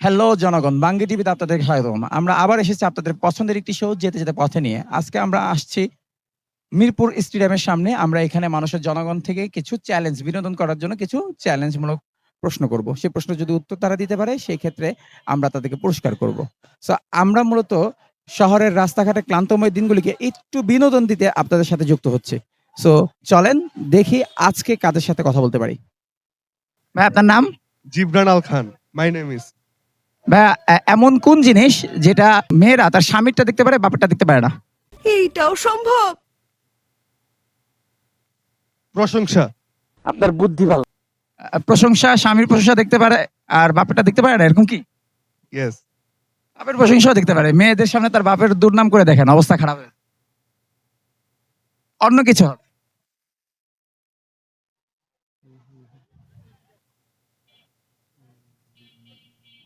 Hello জনগণ, বাঙ্গি টিভিতে আপনাদের স্বাগতম। আমরা আবার এসেছি আপনাদের পছন্দের একটি শো যেতে যেতে পথে নিয়ে। আজকে আমরা আসছি মিরপুর স্টেডিয়ামের সামনে। আমরা এখানে মানুষের জনগণ থেকে কিছু চ্যালেঞ্জ বিনোদন করার জন্য কিছু চ্যালেঞ্জমূলক প্রশ্ন করব। সেই প্রশ্ন যদি উত্তর তারা দিতে পারে, সেই ক্ষেত্রে আমরা তাদেরকে পুরস্কার করব। সো আমরা মূলত শহরের রাস্তাঘাটে ক্লান্তময় দিনগুলিকে একটু বিনোদন দিতে আপনাদের সাথে যুক্ত হচ্ছে। সো চলেন দেখি আজকে কাদের সাথে কথা বলতে পারি। ভাই, আপনার নাম? Jibran Al Khan my name is এ- এমন কোন জিনিস যেটা মেয়েরা তার স্বামীরটা দেখতে পারে বাপেরটা দেখতে পারে না? এইটাও সম্ভব। প্রশংসা। আপনার বুদ্ধি ভালো। প্রশংসা স্বামীর প্রশংসা দেখতে পারে আর বাপেরটা দেখতে পারে না এরকম কি? ইয়েস বাপের প্রশংসাও দেখতে পারে মেয়েদের সামনে তার বাপের দুর্নাম করে দেখেন অবস্থা খারাপ অন্য কিছু হবে।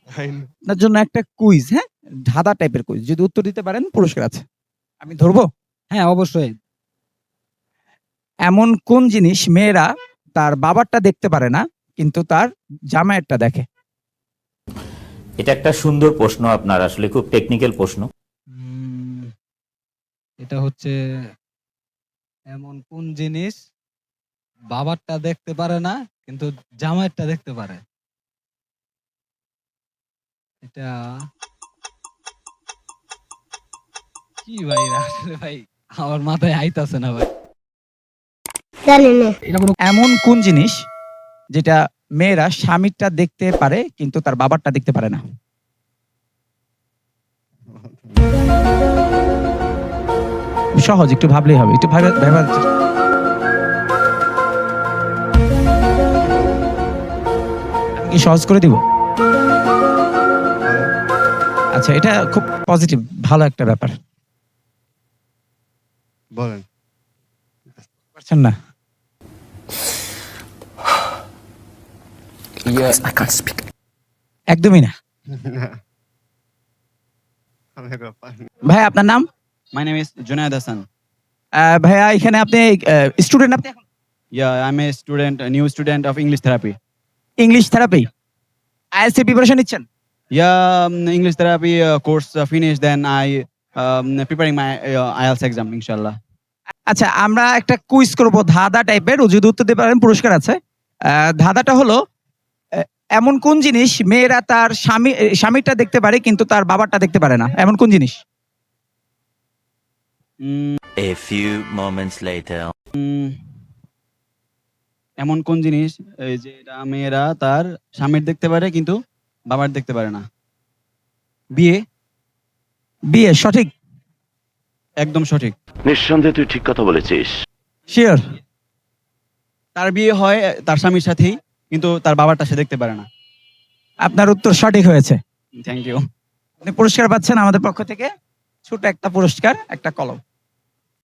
আপনার জন্য একটা কুইজ হ্যাঁ? ধাঁধা টাইপের কুইজ যদি উত্তর দিতে পারেন পুরস্কার আছে। আমি ধরবো? হ্যাঁ অবশ্যই। এমন কোন জিনিস মেয়েরা তার বাবারটা দেখতে পারে না কিন্তু তার জামাইয়েরটা দেখে? এটা একটা সুন্দর প্রশ্ন আপনার আসলে খুব টেকনিক্যাল প্রশ্ন। উম, এটা হচ্ছে এমন কোন জিনিস বাবারটা দেখতে পারে না কিন্তু জামাইয়েরটা দেখতে পারে? এটা কি ভাই আসলে ভাই আমার মাথায় আইতাছে না ভাই। এটা কোনো এমন কোন জিনিস যেটা মেয়েরা স্বামীরটা দেখতে পারে কিন্তু তার বাবারটা দেখতে পারে না? সহজ একটু ভাবলেই হবে একটু ভাবে ভাবার কি সহজ করে দিব? আচ্ছা এটা খুব পজিটিভ ভালো একটা ব্যাপার। বলেন। পারছেন না? একদমই না। ভাই আপনার নাম? Name is Junaid Hassan. আহ, ভাইয়া এখানে আপনি স্টুডেন্ট আপনি Yeah, I'm a student, a new student of English therapy. English therapy ISC preparation নিচ্ছেন? Yeah, um, English therapy uh, course uh, finished, then I um, preparing my uh, IELTS exam, inshallah. আচ্ছা আমরা একটা quiz করব ধাঁধা টাইপের ও যদি উত্তর দিতে পারেন পুরস্কার আছে আহ, ধাঁধাটা হলো এমন কোন জিনিস মেয়েরা তার স্বামী স্বামীরটা দেখতে পারে কিন্তু তার বাবারটা দেখতে পারে না এমন কোন জিনিস A few moments later. এমন কোন জিনিস এই যে এটা মেয়েরা তার স্বামীর দেখতে পারে কিন্তু বাবার দেখতে পারে না। বিয়ে? বিয়ে সঠিক। একদম সঠিক। নিঃসন্দেহে তুই ঠিক কথা বলেছিস। শিওর তার বিয়ে হয় তার স্বামীর সাথেই কিন্তু তার বাবারটা সে দেখতে পারে না। আপনার উত্তর সঠিক হয়েছে। থ্যাংক ইউ আপনি পুরস্কার পাচ্ছেন আমাদের পক্ষ থেকে। ছোট একটা পুরস্কার একটা কলম।